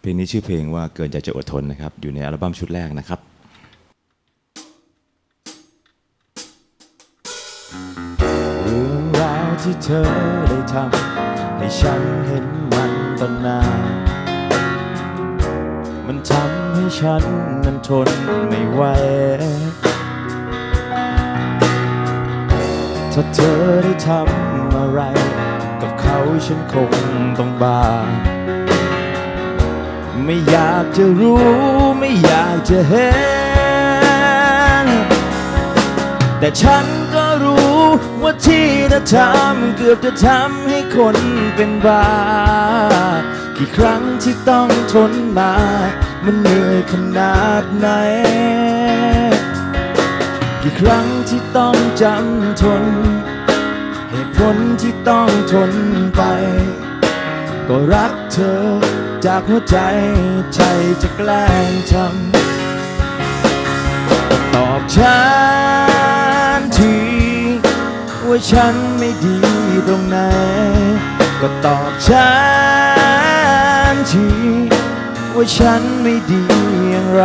เพลงนี้ชื่อเพลงว่าเกินใจจะอดทนนะครับ อยู่ในอัลบั้มชุดแรกนะครับเรื่องราวที่เธอได้ทำให้ฉันเห็นมันตอนหน้า มันทำให้ฉันนั้นทนไม่ไหวถ้าเธอได้ทำอะไร กับเขาฉันคงต้องบา ไม่อยากจะรู้ไม่อยากจะเห็น แต่ฉันก็รู้ว่าที่เธอทำเกือบจะทำให้คนเป็นบ้า กี่ครั้งที่ต้องทนมา มันเหนื่อยขนาดไหน กี่ครั้งที่ต้องจำทน เหตุผลที่ต้องทนไป ก็รักเธอ จากหัวใจใจจะแกล้งทำตอบฉันทีว่าฉันไม่ดีตรงไหน ก็ตอบฉันทีว่าฉันไม่ดีอย่างไร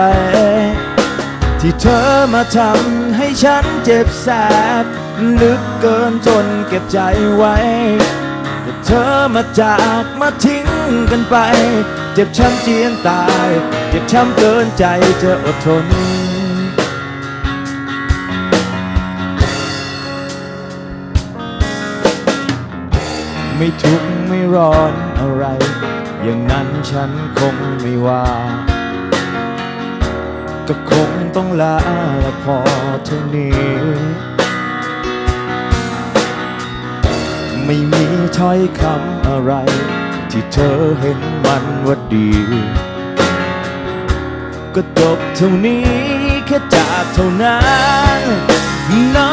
ที่เธอมาทำให้ฉันเจ็บแสบลึกเกินจนเก็บใจไว้ เธอมาจากมาทิ้งกันไป เจ็บช้ำเจียนตาย เจ็บช้ำเกินใจจะอดทน ไม่ทุกข์ไม่ร้อนอะไร อย่างนั้นฉันคงไม่ว่าก็คงต้องลาและพอเท่านี้ ไม่มีถ้อยคำอะไร ที่เธอเห็นมันว่าดี ก็จบเท่านี้แค่จากเท่านั้น no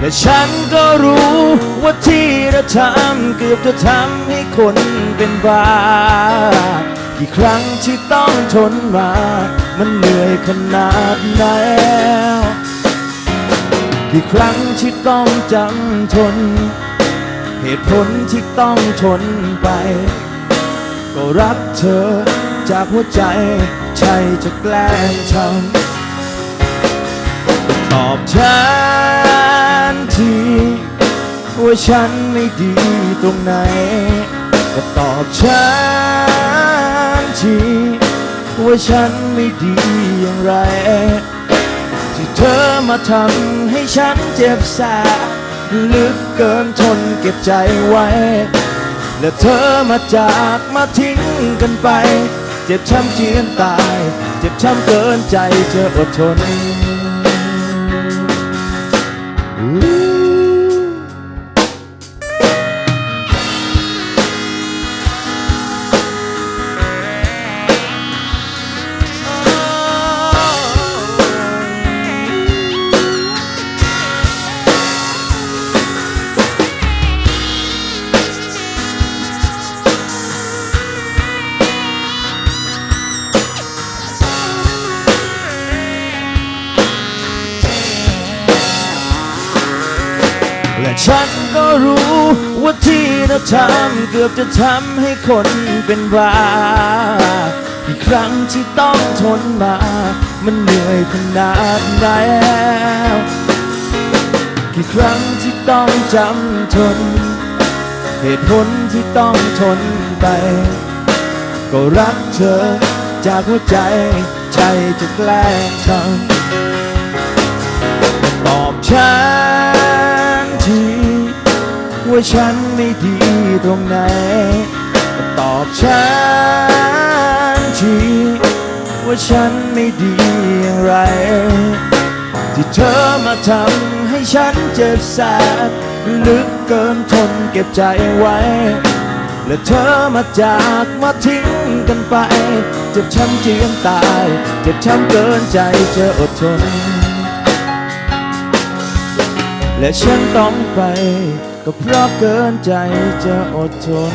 และฉันก็รู้ว่าที่เราทำเกือบจะทำให้คนเป็นบ้า กี่ครั้งที่ต้องทนมา มันเหนื่อยขนาดไหน กี่ครั้งที่ต้องจำทน เหตุผลที่ต้องทนไป ก็รักเธอจากหัวใจใช่จะแกล้งทำตอบฉันทีว่าฉันไม่ดีตรงไหน ก็ตอบฉันทีว่าฉันไม่ดีอย่างไร เธอมาทำให้ฉันเจ็บแสบลึกเกินทนเก็บใจไว้ และเธอมาจากมาทิ้งกันไป เจ็บช้ำเจียนตาย เจ็บช้ำเกินใจจะอดทน และฉันก็รู้ว่าที่เราทำเกือบจะทำให้คนเป็นบ้ากี่ครั้งที่ต้องทนมา มันเหนื่อยขนาดไหนกี่ครั้งที่ต้องจำทน เหตุผลที่ต้องทนไป ก็รักเธอจากหัวใจใจจะแกล้งทำตอบฉัน ว่าฉันไม่ดีตรงไหน ตอบฉันทีว่าฉันไม่ดีอย่างไร ที่เธอมาทำให้ฉันเจ็บแสบลึกเกินทนเก็บใจไว้ และเธอมาจากมาทิ้งกันไป เจ็บช้ำเจียนตาย เจ็บช้ำเกินใจจะอดทน และฉันต้องไป ก็เพราะเกินใจจะอดทน